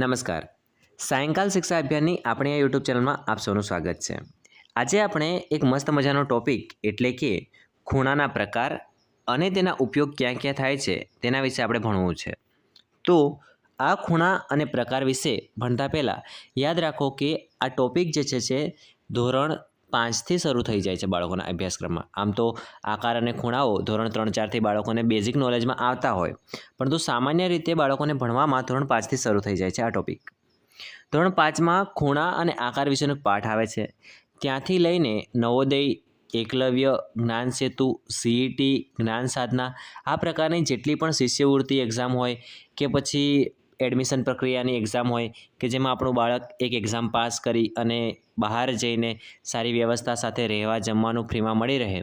નમસ્કાર. સાયંકાલ શિક્ષા અભિયાનની આપણી આ યુટ્યુબ ચેનલમાં આપ સૌનું સ્વાગત છે. આજે આપણે એક મસ્ત મજાનો ટોપિક એટલે કે ખૂણાના પ્રકાર અને તેના ઉપયોગ ક્યાં ક્યાં થાય છે તેના વિશે આપણે ભણવું છે. તો આ ખૂણા અને પ્રકાર વિશે ભણતા પહેલાં યાદ રાખો કે આ ટોપિક જે છે, ધોરણ પાંચથી શરૂ થઈ જાય છે બાળકોના અભ્યાસક્રમમાં. આમ તો આકાર અને ખૂણાઓ ધોરણ ત્રણ ચારથી બાળકોને બેઝિક નોલેજમાં આવતા હોય. પરંતુ સામાન્ય રીતે બાળકોને ભણવામાં ધોરણ પાંચથી શરૂ થઈ જાય છે આ ટોપિક ધોરણ પાંચમાં ખૂણા અને આકાર વિશેનો પાઠ આવે છે. ત્યાંથી લઈને નવોદય, એકલવ્ય જ્ઞાન સેતુ સીઈટી જ્ઞાન સાધના આ પ્રકારની જેટલી પણ શિષ્યવૃત્તિ એક્ઝામ હોય કે પછી એડમિશન પ્રક્રિયાની એક્ઝામ હોય કે જેમાં આપણું બાળક એક એક્ઝામ પાસ કરી અને બહાર જઈને સારી વ્યવસ્થા સાથે રહેવા જમવાનું ફ્રીમાં મળી રહે.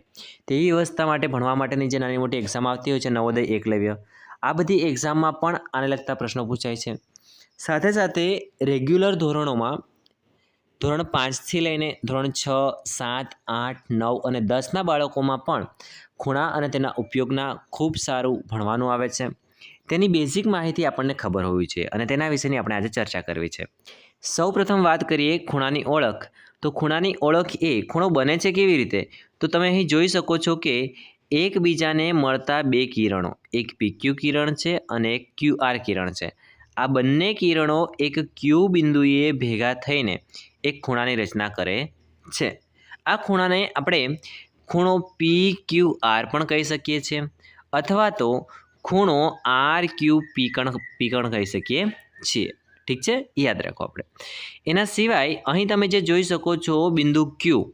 તેવી વ્યવસ્થા માટે ભણવા માટેની જે નાની મોટી એક્ઝામ આવતી હોય છે, નવોદય એકલવ્ય, આ બધી એક્ઝામમાં પણ આને લગતા પ્રશ્નો પૂછાય છે. સાથે સાથે રેગ્યુલર ધોરણોમાં ધોરણ પાંચથી લઈને ધોરણ છ, સાત, આઠ, નવ અને દસના બાળકોમાં પણ ખૂણા અને તેના ઉપયોગના ખૂબ સારું ભણવાનું આવે છે. તેની બેઝિક માહિતી આપણને ખબર હોવી જોઈએ અને તેના વિશેની આપણે આજે ચર્ચા કરવી છે. સૌ પ્રથમ વાત કરીએ ખૂણાની ઓળખ. તો ખૂણાની ઓળખ એ ખૂણો બને છે કેવી રીતે? તો તમે અહીં જોઈ શકો છો કે એકબીજાને મળતા બે કિરણો, એક પીક્યુ કિરણ છે અને એક ક્યુ આર કિરણ છે. આ બંને કિરણો એક ક્યુ બિંદુએ ભેગા થઈને એક ખૂણાની રચના કરે છે. આ ખૂણાને આપણે ખૂણો પી ક્યુ આર પણ કહી શકીએ છીએ. અથવા તો ખૂણો આર ક્યુ પીકણ પીકણ કહી શકીએ છીએ. ઠીક છે? યાદ રાખો આપણે. એના સિવાય અહીં તમે જે જોઈ શકો છો બિંદુ ક્યુ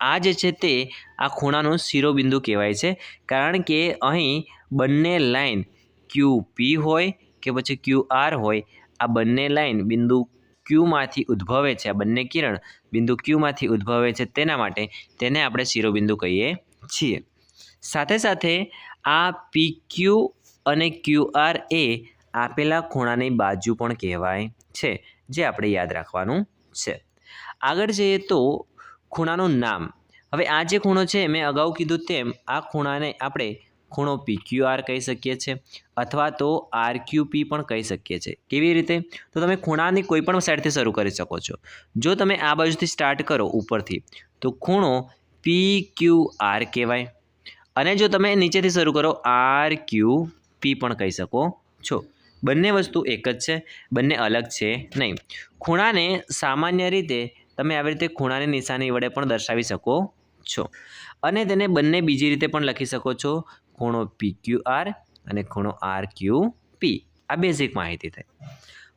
આ જે છે તે આ ખૂણાનું શિરોબિંદુ કહેવાય છે. કારણ કે અહીં બંને લાઇન ક્યુ પી હોય કે પછી ક્યુ આર હોય, આ બંને લાઈન બિંદુ ક્યુમાંથી ઉદ્ભવે છે. આ બંને કિરણ બિંદુ ક્યુમાંથી ઉદ્ભવે છે તેના માટે તેને આપણે શિરોબિંદુ કહીએ છીએ. સાથે સાથે આ પી ક્યુ અને ક્યુઆર એ આપેલા ખૂણાની બાજુ પણ કહેવાય છે, જે આપણે યાદ રાખવાનું છે. આગળ જઈએ તો ખૂણાનું નામ. હવે આ જે ખૂણો છે, મેં અગાઉ કીધું તેમ આ ખૂણાને આપણે ખૂણો પી ક્યુ કહી શકીએ છીએ અથવા તો આર ક્યુ પી પણ કહી શકીએ છીએ કેવી રીતે? તો તમે ખૂણાની કોઈ પણ સાઈડથી શરૂ કરી શકો છો. જો તમે આ બાજુથી સ્ટાર્ટ કરો ઉપરથી, તો ખૂણો પી ક્યુ કહેવાય. અને જો તમે નીચેથી શરૂ કરો આર ક્યુ પી પણ કહી શકો છો. બંને વસ્તુ એક જ છે, બંને અલગ છે નહીં. ખૂણાને સામાન્ય રીતે તમે આવી રીતે ખૂણાની નિશાની વડે પણ દર્શાવી શકો છો. અને તેને બંને બીજી રીતે પણ લખી શકો છો. ખૂણો પી ક્યુ આર અને ખૂણો આર ક્યુ પી. આ બેઝિક માહિતી થઈ.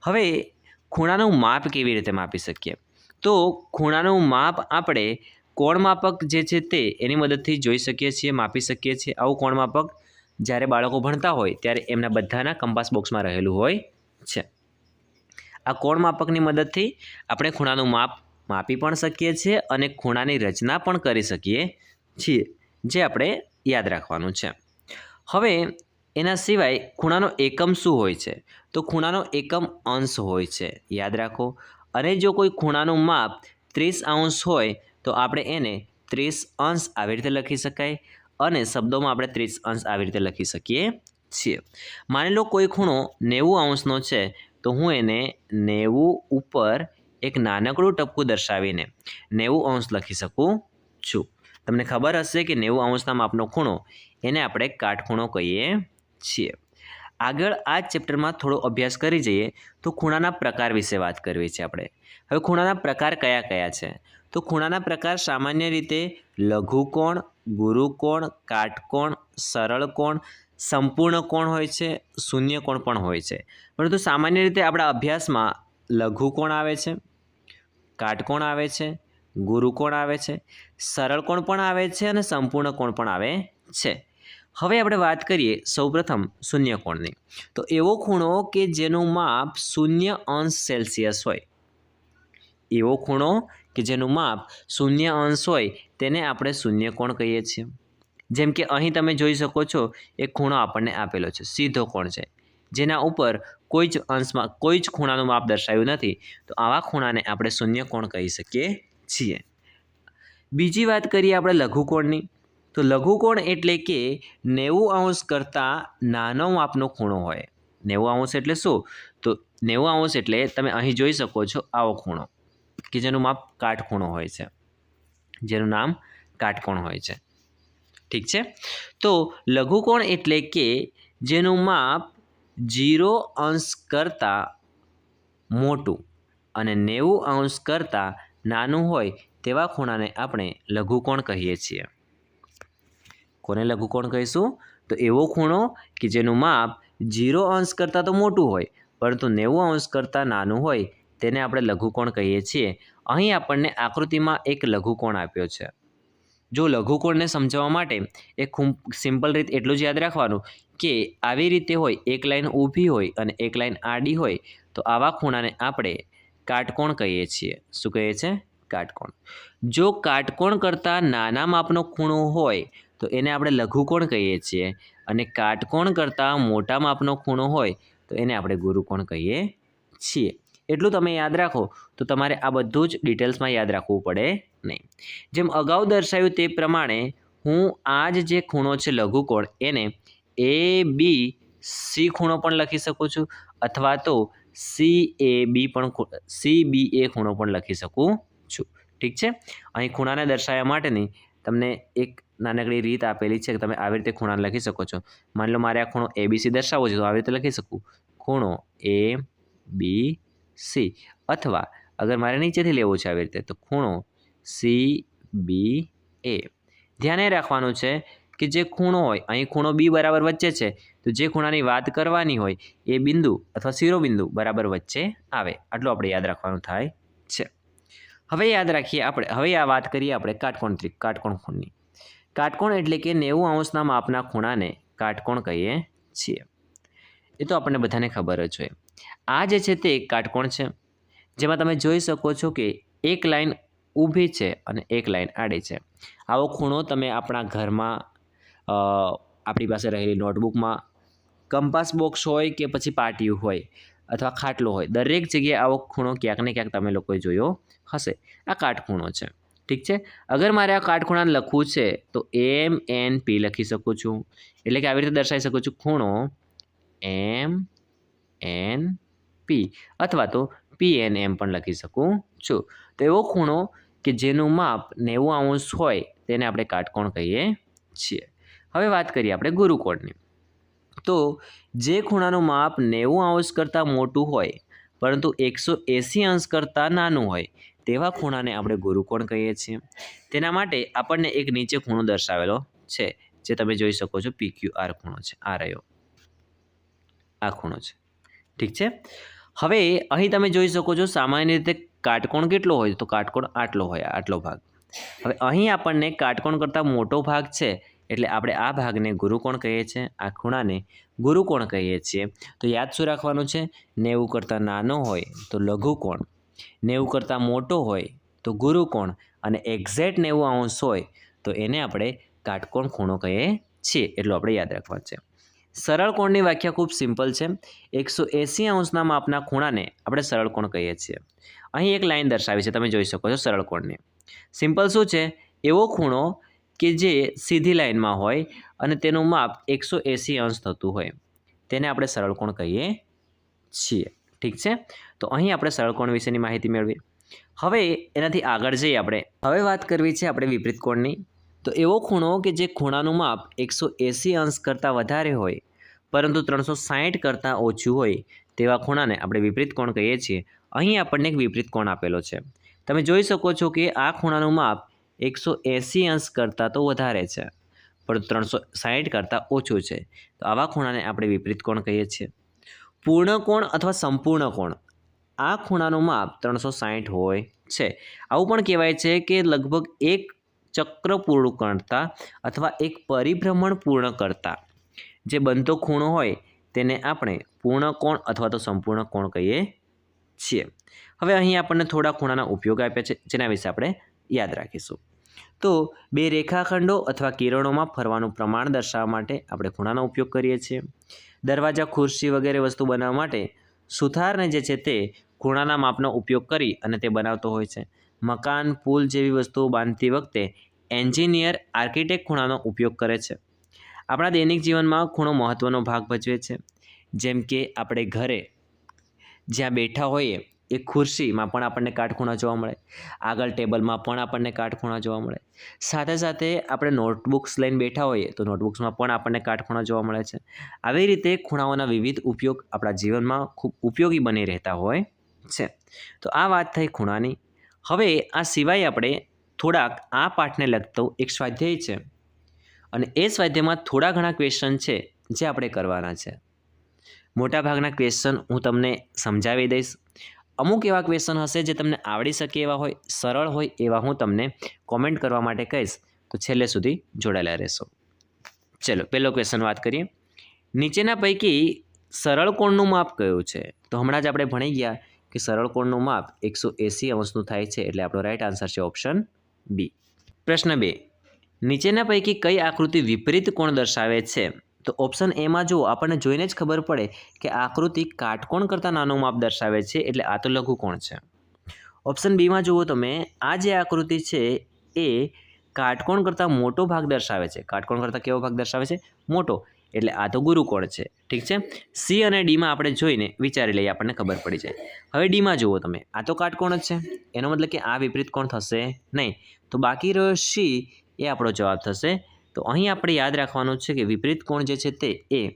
હવે ખૂણાનું માપ કેવી રીતે માપી શકીએ? તો ખૂણાનું માપ આપણે કોણ માપક જે છે તે એની મદદથી જોઈ શકીએ છીએ, માપી શકીએ છીએ. આવું કોણ માપક? જ્યારે બાળકો ભણતા હોય ત્યારે એમના બધાના કંપાસ બોક્સમાં રહેલું હોય છે. આ કોણ માપકની મદદથી? આપણે ખૂણાનું માપ માપી પણ શકીએ છીએ અને ખૂણાની રચના પણ કરી શકીએ છીએ, જે આપણે યાદ રાખવાનું છે. હવે, એના સિવાય ખૂણાનો એકમ શું હોય છે? તો ખૂણાનો એકમ અંશ હોય છે, યાદ રાખો. અને જો કોઈ ખૂણાનું માપ ત્રીસ અંશ હોય, તો આપણે એને ત્રીસ અંશ આવી રીતે લખી શકાય. અને શબ્દોમાં આપણે ત્રીસ અંશ આવી રીતે લખી શકીએ છીએ. માની લો કોઈ ખૂણો નેવું અંશનો છે, તો હું એને નેવું ઉપર એક નાનકડું ટપકું દર્શાવીને નેવું અંશ લખી શકું છું. તમને ખબર હશે કે નેવું અંશના માપનો ખૂણો એને આપણે કાટખૂણો કહીએ છીએ. આગળ આ ચેપ્ટરમાં થોડો અભ્યાસ કરી જઈએ, તો ખૂણાના પ્રકાર વિશે વાત કરવી છે આપણે. હવે ખૂણાના પ્રકાર કયા કયા છે? તો ખૂણાના પ્રકાર સામાન્ય રીતે લઘુકોણ ગુરુકોણ કાટકોણ સરળ કોણ, સંપૂર્ણ કોણ હોય છે, શૂન્ય કોણ પણ હોય છે. પરંતુ સામાન્ય રીતે આપણા અભ્યાસમાં લઘુકોણ આવે છે કાટકોણ આવે છે ગુરુકોણ આવે છે, સરળ કોણ પણ આવે છે અને સંપૂર્ણ કોણ પણ આવે છે. હવે આપણે વાત કરીએ સૌપ્રથમ શૂન્ય કોણની. તો એવો ખૂણો કે જેનું માપ શૂન્ય અંશ સેલ્સિયસ હોય. એવો ખૂણો કે જેનું માપ શૂન્ય અંશ હોય તેને આપણે શૂન્ય કોણ કહીએ છીએ? જેમ કે અહીં તમે જોઈ શકો છો, એ ખૂણો આપણને આપેલો છે, સીધો કોણ છે? જેના ઉપર કોઈ જ અંશમાં કોઈ જ ખૂણાનું માપ દર્શાવ્યું નથી, તો આવા ખૂણાને આપણે શૂન્ય કોણ કહી શકીએ છીએ. બીજી વાત કરીએ આપણે લઘુકોણની, તો લઘુકોણ એટલે કે નેવું અંશ કરતાં નાનો માપનો ખૂણો હોય. નેવું અંશ એટલે શું? તો નેવું અંશ એટલે તમે અહીં જોઈ શકો છો આવો ખૂણો. કે જેનું માપ કાટખૂણો હોય છે. જેનું નામ કાટકોણ હોય છે. ઠીક છે? તો લઘુકોણ એટલે કે જેનું માપ જીરો અંશ કરતાં મોટું અને નેવું અંશ કરતાં નાનું હોય તેવા ખૂણાને આપણે લઘુકોણ કહીએ છીએ. કોને લઘુકોણ કહીશું? તો એવો ખૂણો કે જેનું માપ જીરો અંશ કરતાં તો મોટું હોય, પરંતુ નેવું અંશ કરતાં નાનું હોય તેને આપણે લઘુકોણ કહીએ છીએ. અહીં આપણને આકૃતિમાં એક લઘુકોણ આપ્યો છે. જો લઘુકોણને સમજાવવા માટે એક ખૂબ સિમ્પલ રીત એટલું જ યાદ રાખવાનું કે આવી રીતે હોય, એક લાઈન ઊભી હોય અને એક લાઈન આડી હોય, તો આવા ખૂણાને આપણે કાટકોણ કહીએ છીએ. શું કહીએ છીએ કાટકોણ. જો કાટકોણ કરતાં નાના માપનો ખૂણો હોય, તો એને આપણે લઘુકોણ કહીએ છીએ અને કાટકોણ કરતાં મોટા માપનો ખૂણો હોય, તો એને આપણે ગુરુકોણ કહીએ છીએ. એટલું તમે યાદ રાખો, તો તમારે આ બધું જ ડિટેલ્સમાં યાદ રાખવું પડે નહીં. જેમ અગાઉ દર્શાવ્યું તે પ્રમાણે, હું આ જ જે ખૂણો છે લઘુકોણ, એને એ બી સી ખૂણો પણ લખી શકું છું, અથવા તો સી એ બી પણ સી બી એ ખૂણો પણ લખી શકું છું. ઠીક છે? અહીં ખૂણાને દર્શાવવા માટેની તમને એક નાનકડી રીત આપેલી છે કે તમે આવી રીતે ખૂણા લખી શકો છો. માની લો મારે આ ખૂણો એ બી સી દર્શાવવો છે, તો આવી રીતે લખી શકું. ખૂણો એ બી સી અથવા અગર મારે નીચેથી લેવો છે આવી રીતે, તો ખૂણો સી બી એ. ધ્યાને રાખવાનું છે કે જે ખૂણો હોય, અહીં ખૂણો બી બરાબર વચ્ચે છે, તો જે ખૂણાની વાત કરવાની હોય, એ બિંદુ અથવા શિરોબિંદુ બરાબર વચ્ચે આવે. આટલું આપણે યાદ રાખવાનું થાય છે. હવે યાદ રાખીએ આપણે, હવે આ વાત કરીએ આપણે કાટકોણ ત્રિક કાટકોણ ખૂણની. કાટકોણ એટલે કે નેવું અંશના માપના ખૂણાને કાટકોણ કહીએ છીએ. એ તો આપણને બધાને ખબર જ હોય. આ જે છે તે કાટકોણ છે, જેમાં તમે જોઈ શકો છો કે એક લાઈન ઊભી છે અને એક લાઈન આડી છે. આવો ખૂણો તમે આપણા ઘરમાં આપણી પાસે રહેલી નોટબુકમાં, કંપાસ બોક્સ હોય કે પછી પાટિયું હોય અથવા ખાટલો હોય, દરેક જગ્યાએ આવો ખૂણો ક્યાંક ને ક્યાંક તમે લોકોએ જોયો હશે. આ કાટખૂણો છે. ઠીક છે? અગર મારે આ કાટખૂણાને લખવું છે, તો એમ એન પી લખી શકું છું. એટલે કે આવી રીતે દર્શાવી શકું છું ખૂણો એમ એન પી અથવા તો પી એન એમ પણ લખી શકું છું. તો એવો ખૂણો કે જેનું માપ નેવું અંશ હોય તેને આપણે કાટકોણ કહીએ છીએ. હવે વાત કરીએ આપણે ગુરુકોણની તો જે ખૂણાનું માપ નેવું અંશ કરતાં મોટું હોય, પરંતુ એકસો એંસી અંશ કરતાં નાનું હોય, તેવા ખૂણાને આપણે ગુરુકોણ કહીએ છીએ. તેના માટે આપણને એક નીચે ખૂણો દર્શાવેલો છે, જે તમે જોઈ શકો છો પી ક્યુ આર ખૂણો છે. આ રહ્યો. આ ખૂણો છે. ઠીક છે? હવે અહીં તમે જોઈ શકો છો સામાન્ય રીતે કાટકોણ કેટલો હોય તો કાટકોણ આટલો હોય, આટલો ભાગ. હવે અહીં આપણને કાટકોણ કરતાં મોટો ભાગ છે, એટલે આપણે આ ભાગને ગુરુકોણ કહીએ છીએ, આ ખૂણાને ગુરુકોણ કહીએ છીએ. તો યાદ શું રાખવાનું છે? નેવું કરતાં નાનો હોય તો લઘુકોણ, નેવું કરતાં મોટો હોય તો ગુરુકોણ, અને એક્ઝેક્ટ નેવું અંશ હોય તો એને આપણે કાટકોણ ખૂણો કહીએ છીએ, એટલું આપણે યાદ રાખવાનું છે. સરળ કોણની વ્યાખ્યા ખૂબ સિમ્પલ છે. એકસો એંસી અંશના માપના ખૂણાને આપણે સરળ કોણ કહીએ છીએ. અહીં એક લાઈન દર્શાવી છે, તમે જોઈ શકો છો સરળ કોણની. સિમ્પલ શું છે? એવો ખૂણો કે જે સીધી લાઈનમાં હોય અને તેનું માપ એકસો એંસી અંશ થતું હોય. તેને આપણે સરળ કોણ કહીએ છીએ. ઠીક છે? તો અહીં આપણે સરળ કોણ વિશેની માહિતી મેળવી. હવે એનાથી આગળ જઈએ આપણે. હવે વાત કરવી છે આપણે વિપરીત કોણની. તો એવો ખૂણો કે જે ખૂણાનું માપ એકસો એંસી અંશ કરતાં વધારે હોય, પરંતુ ત્રણસો સાહીઠ કરતાં ઓછું હોય, તેવા ખૂણાને આપણે વિપરીત કોણ કહીએ છીએ? અહીં આપણને એક વિપરીત કોણ આપેલો છે. તમે જોઈ શકો છો કે આ ખૂણાનું માપ એકસો એંસી અંશ કરતાં તો વધારે છે, પરંતુ ત્રણસો સાહીઠ કરતાં ઓછું છે. તો આવા ખૂણાને આપણે વિપરીત કોણ કહીએ છીએ? પૂર્ણ કોણ અથવા સંપૂર્ણ કોણ? આ ખૂણાનું માપ ત્રણસો સાહીઠ હોય છે. આવું પણ કહેવાય છે કે લગભગ એક ચક્ર પૂર્ણ કરતા અથવા એક પરિભ્રમણ પૂર્ણ કરતા. જે બનતો ખૂણો હોય તેને આપણે પૂર્ણ કોણ અથવા તો સંપૂર્ણ કોણ કહીએ છીએ. હવે અહીં આપણને થોડા ખૂણાના ઉપયોગ આપ્યા છે, જેના વિશે આપણે યાદ રાખીશું. તો બે રેખાખંડો અથવા કિરણોમાં ફરવાનું પ્રમાણ દર્શાવવા માટે આપણે ખૂણાનો ઉપયોગ કરીએ છીએ. દરવાજા, ખુરશી વગેરે વસ્તુ બનાવવા માટે સુથારને જે છે તે ખૂણાના માપનો ઉપયોગ કરી અને તે બનાવતો હોય છે. મકાન, પુલ જેવી વસ્તુઓ બાંધતી વખતે એન્જિનિયર આર્કિટેક્ટ ખૂણાનો ઉપયોગ કરે છે. આપણા દૈનિક જીવનમાં ખૂણો મહત્ત્વનો ભાગ ભજવે છે. જેમ કે આપણે ઘરે જ્યાં બેઠા હોઈએ, એ ખુરશીમાં પણ આપણને કાટખૂણા જોવા મળે. આગળ ટેબલમાં પણ આપણને કાટખૂણા જોવા મળે. સાથે સાથે આપણે નોટબુક્સ લઈને બેઠા હોઈએ, તો નોટબુક્સમાં પણ આપણને કાટખૂણા જોવા મળે છે. આવી રીતે ખૂણાઓના વિવિધ ઉપયોગ આપણા જીવનમાં ખૂબ ઉપયોગી બની રહેતા હોય છે. તો આ વાત થઈ ખૂણાની. હવે આ સિવાય આપણે થોડાક આ પાઠને લગતો એક સ્વાધ્યાય છે. અને એ સ્વાધ્યાયમાં થોડા ઘણા ક્વેશ્ચન છે જે આપણે કરવાના છે. મોટાભાગના ક્વેશ્ચન હું તમને સમજાવી દઈશ. અમુક એવા ક્વેશ્ચન હશે જે તમને આવડી શકે એવા હોય, સરળ હોય એવા હું તમને કોમેન્ટ કરવા માટે કહીશ. તો છેલ્લે સુધી જોડાયેલા રહેશો. ચલો, પહેલો ક્વેશ્ચન વાત કરીએ. નીચેના પૈકી સરળ કોણનું માપ કયું છે? તો હમણાં જ આપણે ભણી ગયા કે સરળ કોણનું માપ એકસો એંસી અંશનું થાય છે એટલે આપણો રાઈટ આન્સર છે ઓપ્શન બી. પ્રશ્ન બે. નીચેના પૈકી કઈ આકૃતિ વિપરીત કોણ દર્શાવે છે? તો ઓપ્શન એમાં જુઓ, આપણને જોઈને જ ખબર પડે કે આકૃતિ કાટકોણ કરતાં નાનું માપ દર્શાવે છે, એટલે આ તો લઘુકોણ છે. ઓપ્શન બીમાં જુઓ તમે, આ જે આકૃતિ છે એ કાટકોણ કરતાં મોટો ભાગ દર્શાવે છે. કાટકોણ કરતાં કેવો ભાગ દર્શાવે છે? મોટો. એટલે આ તો ગુરુકોળ છે. ઠીક છે? સી અને ડીમાં આપણે જોઈને વિચારી લઈએ આપણને ખબર પડી જાય. હવે ડીમાં જુઓ તમે. આ તો કાટકોણ જ છે. એનો મતલબ કે આ વિપરીત કોણ થશે નહીં. તો બાકી રહ્યો સી એ આપણો જવાબ થશે. તો અહીં આપણે યાદ રાખવાનું છે કે વિપરીત કોણ જે છે તે એ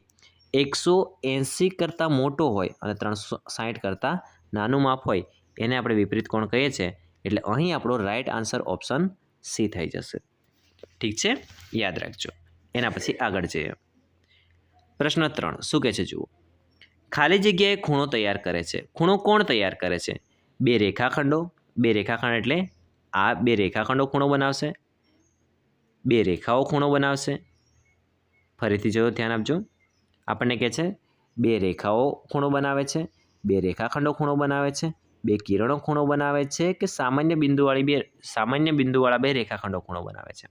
એકસો એંસી કરતાં મોટો હોય અને ત્રણસો સાઠ કરતાં નાનું માપ હોય. એને આપણે વિપરીત કોણ કહીએ છીએ. એટલે અહીં આપણો રાઇટ આન્સર ઓપ્શન સી થઈ જશે. ઠીક છે? યાદ રાખજો. એના પછી આગળ જઈએ. પ્રશ્ન ત્રણ, શું કહે છે જુઓ. ખાલી જગ્યાએ ખૂણો તૈયાર કરે છે. ખૂણો કોણ તૈયાર કરે છે? બે રેખાખંડો. બે રેખાખંડ એટલે આ બે રેખાખંડો ખૂણો બનાવશે. બે રેખાઓ ખૂણો બનાવશે. ફરીથી જો ધ્યાન આપજો. આપણને કહે છે, બે રેખાઓ ખૂણો બનાવે છે, બે રેખાખંડો ખૂણો બનાવે છે, બે કિરણો ખૂણો બનાવે છે કે સામાન્ય બિંદુવાળી બે, સામાન્ય બિંદુવાળા બે રેખાખંડો ખૂણો બનાવે છે.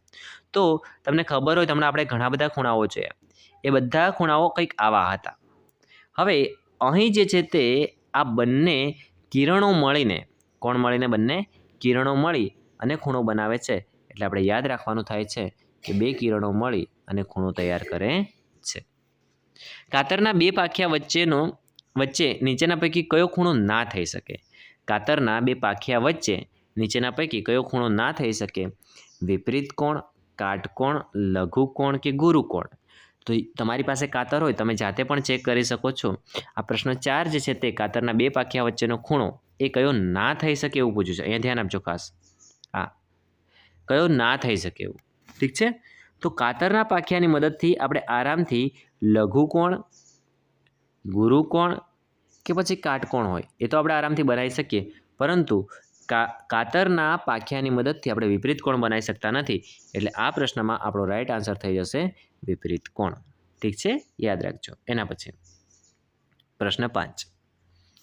તો તમને ખબર હોય, તમને આપણે ઘણા બધા ખૂણાઓ જોયા. એ બધા ખૂણાઓ કંઈક આવા હતા. હવે અહીં જે છે તે આ બંને કિરણો મળીને, કોણ મળીને બંને? કિરણો મળી અને ખૂણો બનાવે છે. એટલે આપણે યાદ રાખવાનું થાય છે કે બે કિરણો મળી અને ખૂણો તૈયાર કરે છે. કાતરના બે પાખિયા વચ્ચેનો, વચ્ચે નીચેના પૈકી કયો ખૂણો ના થઈ શકે? કાતરના બે પાખિયા વચ્ચે નીચેના પૈકી કયો ખૂણો ના થઈ શકે? વિપરીત કોણ? કાટકોણ? લઘુકોણ કે ગુરુકોણ? તો તમારી પાસે કાતર હોય, તમે જાતે પણ ચેક કરી શકો છો. આ પ્રશ્ન ચાર જે છે તે કાતરના બે પાખિયા વચ્ચેનો ખૂણો એ કયો ના થઈ શકે એવું પૂછ્યું છે. અહીંયા ધ્યાન આપજો ખાસ. હા. કયો ના થઈ શકે એવું. ઠીક છે? તો કાતરના પાખિયાની મદદથી આપણે આરામથી લઘુકોણ ગુરુકોણ કે પછી કાટકોણ હોય એ તો આપણે આરામથી બનાવી શકીએ. પરંતુ કા, કાતરના પાખિયાની મદદથી આપણે વિપરીત કોણ બનાવી શકતા નથી? એટલે આ પ્રશ્નમાં આપણો રાઈટ આન્સર થઈ જશે વિપરીત કોણ? ઠીક છે? યાદ રાખજો. એના પછી પ્રશ્ન પાંચ.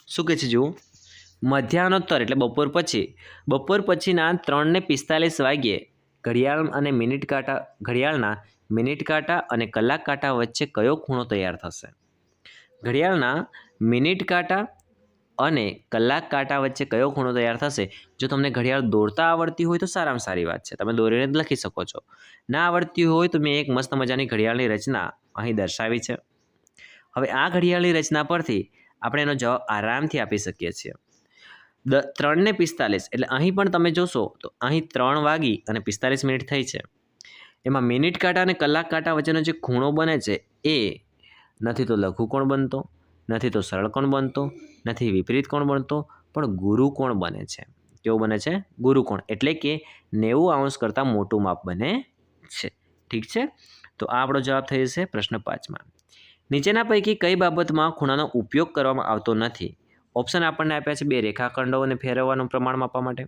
શું કહે છે જુઓ? મધ્યાહનોત્તર એટલે બપોર પછી. બપોર પછીના ત્રણને પિસ્તાલીસ વાગ્યે ઘડિયાળ અને મિનિટ કાંટા, ઘડિયાળના મિનિટ કાંટા અને કલાક કાંટા વચ્ચે કયો ખૂણો તૈયાર થશે? ઘડિયાળના મિનિટ કાંટા અને કલાક કાંટા વચ્ચે કયો ખૂણો તૈયાર થશે? જો તમને ઘડિયાળ દોરતા આવડતી હોય તો સારામાં સારી વાત છે. તમે દોરીને જ લખી શકો છો. ના આવડતી હોય તો મેં એક મસ્ત મજાની ઘડિયાળની રચના અહીં દર્શાવી છે. હવે આ ઘડિયાળની રચના પરથી આપણે એનો જવાબ આરામથી આપી શકીએ છીએ. દ ત્રણને પિસ્તાલીસ, એટલે અહીં પણ તમે જોશો તો અહીં ત્રણ વાગી અને પિસ્તાલીસ મિનિટ થઈ છે. એમાં મિનિટ કાંટા અને કલાક કાંટા વચ્ચેનો જે ખૂણો બને છે એ નથી તો લઘુકોણ બનતો. નથી તો સરળ કોણ બનતો? નથી વિપરીત કોણ બનતો? પણ ગુરુ કોણ બને છે? કેવું બને છે? ગુરુ કોણ? એટલે કે નેવું અંશ કરતાં મોટું માપ બને છે. ઠીક છે? તો આ આપણો જવાબ થઈ જશે પ્રશ્ન પાંચમાં. નીચેના પૈકી કઈ બાબતમાં ખૂણાનો ઉપયોગ કરવામાં આવતો નથી? ઓપ્શન આપણને આપ્યા છે બે રેખાખંડોને ફેરવવાનું પ્રમાણ માપવા માટે.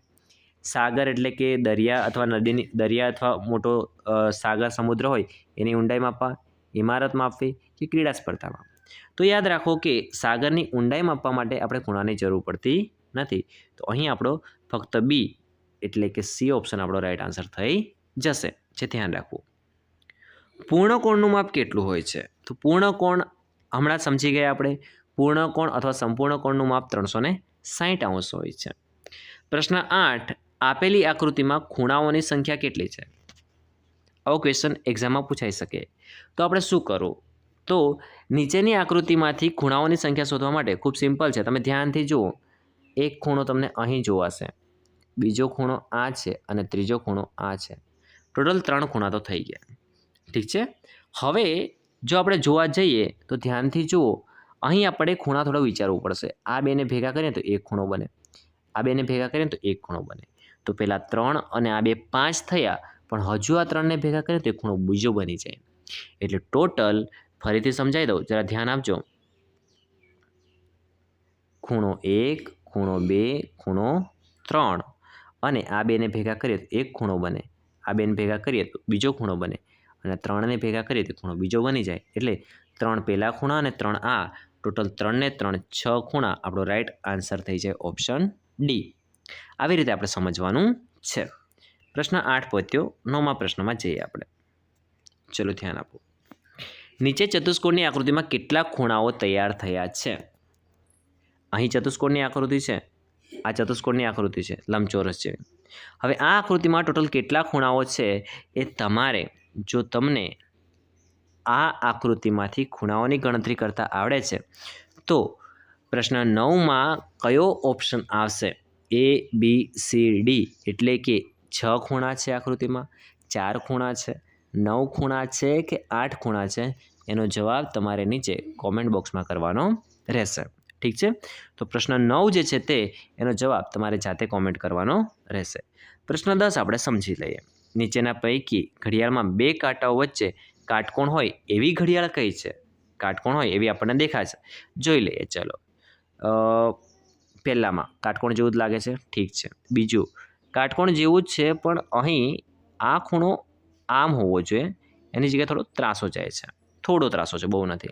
સાગર એટલે કે દરિયા અથવા નદીની, દરિયા અથવા મોટો સાગર સમુદ્ર હોય, એની ઊંડાઈ માપવા, ઇમારત માપવી કે ક્રીડા સ્પર્ધામાં? તો યાદ રાખો કે સાગરની ઊંડાઈ માપવા માટે આપણે ખૂણાની જરૂર પડતી નથી. તો અહીં આપણો ફક્ત બી એટલે કે સી ઓપ્શન આપણો રાઈટ આન્સર થઈ જશે. જે ધ્યાન રાખવું. પૂર્ણ કોણનું માપ કેટલું હોય છે? તો પૂર્ણ કોણ હમણાં સમજી ગયા આપણે. પૂર્ણ કોણ અથવા સંપૂર્ણ કોણનું માપ ત્રણસો ને સાહીઠ અંશ હોય છે. પ્રશ્ન આઠ, આપેલી આકૃતિમાં ખૂણાઓની સંખ્યા કેટલી છે? આવો ક્વેશ્ચન એક્ઝામમાં પૂછાઈ શકે. તો આપણે શું કરવું? તો નીચેની આકૃતિમાંથી ખૂણાઓની સંખ્યા શોધવા માટે ખૂબ સિમ્પલ છે. તમે ધ્યાનથી જુઓ, એક ખૂણો તમને અહીં જોવાશે, બીજો ખૂણો આ છે અને ત્રીજો ખૂણો આ છે. ટોટલ ત્રણ ખૂણા તો થઈ ગયા. ઠીક છે? હવે જો આપણે જોવા જઈએ, તો ધ્યાનથી જુઓ, અહીં આપણે ખૂણા થોડો વિચારવું પડશે. આ બેને ભેગા કરીએ તો એક ખૂણો બને. આ બેને ભેગા કરીએ તો એક ખૂણો બને. તો પહેલાં ત્રણ અને આ બે પાંચ થયા, પણ હજુ આ ત્રણને ભેગા કરીએ તો એક ખૂણો બીજો બની જાય. એટલે ટોટલ ફરીથી સમજાવી દઉં. જરા ધ્યાન આપજો. ખૂણો એક, ખૂણો બે, ખૂણો ત્રણ. અને આ બેને ભેગા કરીએ તો એક ખૂણો બને. આ બેને ભેગા કરીએ તો બીજો ખૂણો બને. અને ત્રણને ભેગા કરીએ તો ખૂણો બીજો બની જાય. એટલે ત્રણ પહેલાં ખૂણા અને ત્રણ આ. ટોટલ ત્રણને ત્રણ, છ ખૂણા. આપણો રાઈટ આન્સર થઈ જાય ઓપ્શન ડી. આવી રીતે આપણે સમજવાનું છે. પ્રશ્ન આઠ પત્યો નવમા પ્રશ્નમાં જઈએ આપણે. ચલો ધ્યાન આપો. નીચે ચતુષ્કોણની આકૃતિમાં કેટલા ખૂણાઓ તૈયાર થયા છે. અહીં ચતુષ્કોણની આકૃતિ છે. આ ચતુષ્કોણની આકૃતિ છે. લંબચોરસ છે. હવે આ આકૃતિમાં ટોટલ કેટલા ખૂણાઓ છે એ તમારે જો તમને આ આકૃતિમાંથી ખૂણાઓની ગણતરી કરતાં આવડે છે, તો પ્રશ્ન નવમાં કયો ઓપ્શન આવશે? એ બી સી ડી એટલે કે છ ખૂણા છે આકૃતિમાં, ચાર ખૂણા છે, નવ ખૂણા છે કે આઠ ખૂણા છે? એનો જવાબ તમારે નીચે કોમેન્ટ બોક્સમાં કરવાનો રહેશે. ઠીક છે? તો પ્રશ્ન નવ જે છે તે, એનો જવાબ તમારે જાતે કોમેન્ટ કરવાનો રહેશે. પ્રશ્ન દસ આપણે સમજી લઈએ. નીચેના પૈકી ઘડિયાળમાં બે કાંટાઓ વચ્ચે કાટકોણ હોય એવી ઘડિયાળ કઈ છે? કાટકોણ હોય એવી આપણને દેખાશે જોઈ લઈએ, ચલો. પહેલાંમાં કાટકોણ જેવું જ લાગે છે? ઠીક છે. બીજું, કાટકોણ જેવું જ છે, પણ અહીં આ ખૂણો આમ હોવો જોઈએ. એની જગ્યાએ થોડો ત્રાસો જાય છે. થોડો ત્રાસો છે, બહુ નથી.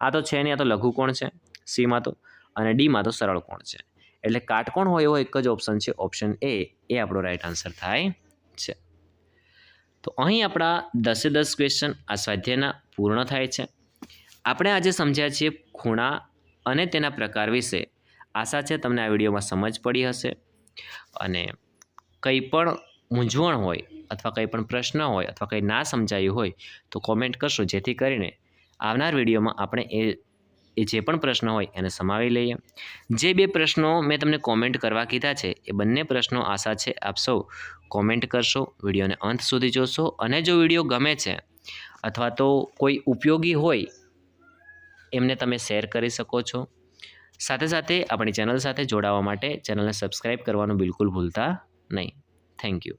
આ તો છે નહીં, આ તો લઘુકોણ છે? સીમાં તો. અને ડીમાં તો સરળ કોણ છે? એટલે કાટકોણ હોય એવો એક જ ઓપ્શન છે. ઓપ્શન એ એ આપણો રાઈટ આન્સર થાય છે. તો અહીં આપણા દસે દસ ક્વેશ્ચન આ સ્વાધ્યાયના પૂર્ણ થાય છે. આપણે આજે સમજ્યા છીએ ખૂણા અને તેના પ્રકાર વિશે. આશા છે તમને આ વિડીયોમાં સમજ પડી હશે. અને કંઈ પણ મૂંઝવણ હોય અથવા કંઈ પણ પ્રશ્ન હોય અથવા કંઈ ના સમજાયું હોય તો કોમેન્ટ કરશો. જેથી કરીને આવનાર વિડીયોમાં આપણે એ એ જે પણ પ્રશ્ન હોય એને સમાવી લઈએ. જે બે પ્રશ્નો મેં તમને કોમેન્ટ કરવા કીધા છે, એ બંને પ્રશ્નો આશા છે આપ સૌ કોમેન્ટ કરશો, વિડીયોને અંત સુધી જોશો અને જો વીડિયો ગમે છે અથવા તો કોઈ ઉપયોગી હોય, એમને તમે શેર કરી શકો છો. સાથે સાથે આપણી ચેનલ સાથે જોડાવા માટે ચેનલને સબસ્ક્રાઈબ કરવાનું બિલકુલ ભૂલતા નહીં. Thank you.